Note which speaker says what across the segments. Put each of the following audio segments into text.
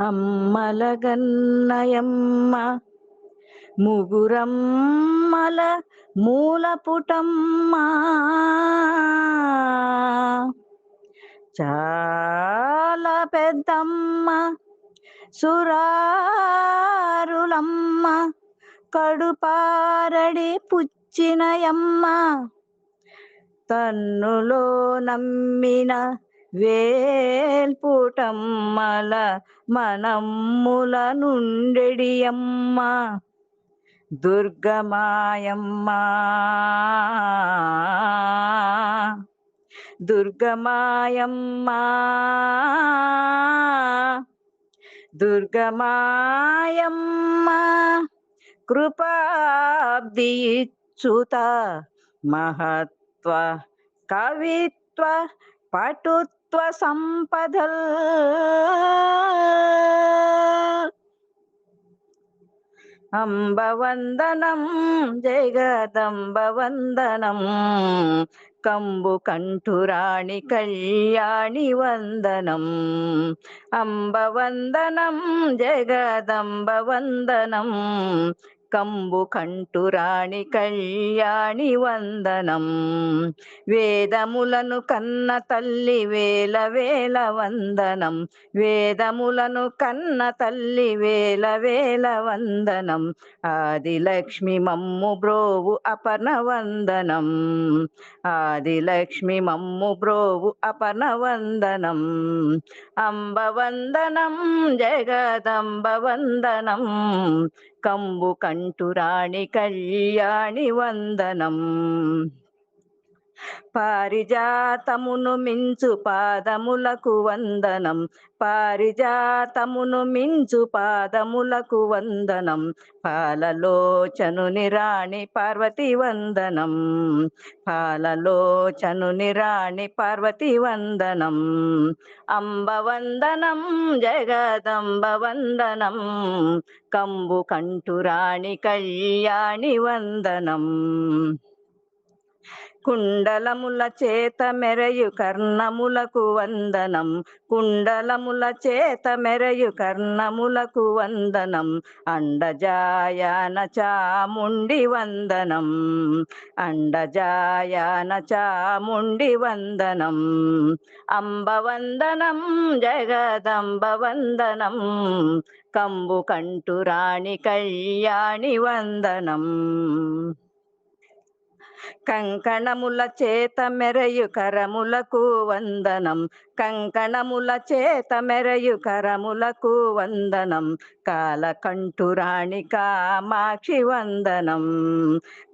Speaker 1: అమ్మలగన్నయమ్మ. ముగురమ్మల మూలపుటమ్మ. చాలా పెద్దమ్మ సురారులమ్మ కడుపారడి పుచ్చినయమ్మ. తన్నులో నమ్మిన వేల్పుటమ్మల మనమ్ముల నుండెడియమ్మ దుర్గమాయమ్మ. దుర్గమాయమ్మ. దుర్గమాయమ్మ. కృపాబ్దిచ్యుత మహత్వ కవిత్వ పటుత్వ సంపదల్ అంబవందనం జగదంబవందనం కంబు కంఠురాణి కళ్యాణి వందనం. అంబవందనం జగదంబవందనం కంబు కంఠురాణి కళ్యాణి వందనం. వేదములను కన్న తల్లి వేల వేల వందనం. వేదములను కన్న తల్లి వేల వేల వందనం. ఆదిలక్ష్మి మమ్ము బ్రోవు అపర్ణ వందనం. ఆదిలక్ష్మి మమ్ము బ్రోవు అపర్ణ వందనం. అంబ వందనం జగదంబ వందనం కంబు కంటురాణి కళ్యాణి వందనం. పారిజాతమును మించు పాదములకు వందనం. పారిజాతమును మించు పాదములకు వందనం. పాలలోచనుని రాణి పార్వతి వందనం. పాలలోచనుని రాణి పార్వతి వందనం. అంబ వందనం జగదంబ వందనం. కంబు కంఠురాణి కళ్యాణి వందనం. కుండలముల చేత మెరయు కర్ణములకు వందనం. కుండలముల చేత మెరయు కర్ణములకు వందనం. అండజాయాన చాముండి వందనం. అండజాయాన చాముండి వందనం. అంబ వందనం జగదంబ వందనం. కంబు కంఠురాణి కళ్యాణి వందనం. కంకణముల చేత మెరయు కరములకు వందనం. కంకణముల చేత మెరయు కరములకు వందనం. కాలకంఠురాణి కామాక్షి వందనం.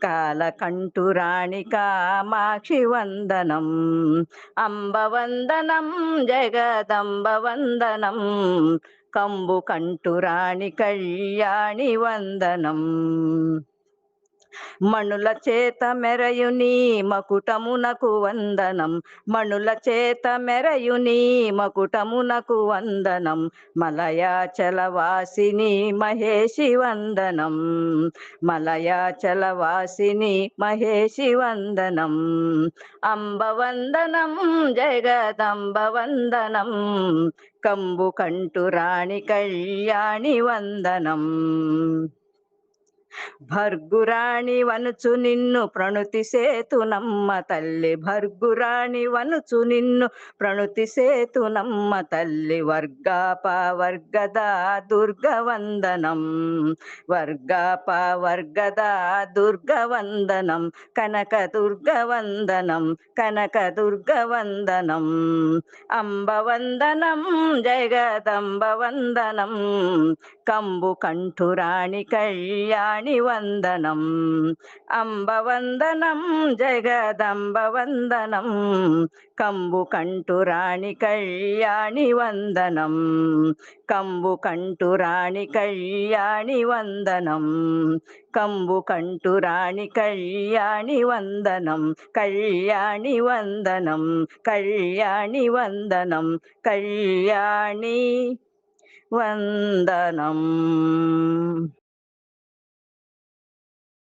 Speaker 1: కాలకంఠురాణి కామాక్షి వందనం. అంబవందనం జగదంబ వందనం కంబు కంఠురాణి కళ్యాణి వందనం. మణుల చేత మెరయుని మకుటమునకు వందనం. మణుల చేత మెరయుని మకుటమునకు వందనం. మలయాచల వాసిని మహేషి వందనం. మలయాచల వాసిని మహేషి వందనం. అంబవందనం జగదంబ వందనం కంబు కంఠురాణి కళ్యాణి వందనం. భర్గురాణి వనుచు నిన్ను ప్రణుతి సేతునమ్మ తల్లి. భర్గురాణి వనుచు నిన్ను ప్రణుతి సేతునమ్మ తల్లి. వర్గాప వర్గద దుర్గవందనం. వర్గాప వర్గద దుర్గవందనం. కనక దుర్గవందనం. కనక దుర్గవందనం. అంబవందనం. అంబ జగదంబ వందనం కంబు కంఠురాణి కళ్యాణి వందనం అంబ వందనం జగదంబ వందనం కంబు కంఠురాణి కళ్యాణి వందనం కంబు కంఠురాణి కళ్యాణి వందనం కంబు కంఠురాణి కళ్యాణి వందనం కళ్యాణి వందనం కళ్యాణి వందనం కళ్యాణి వందనం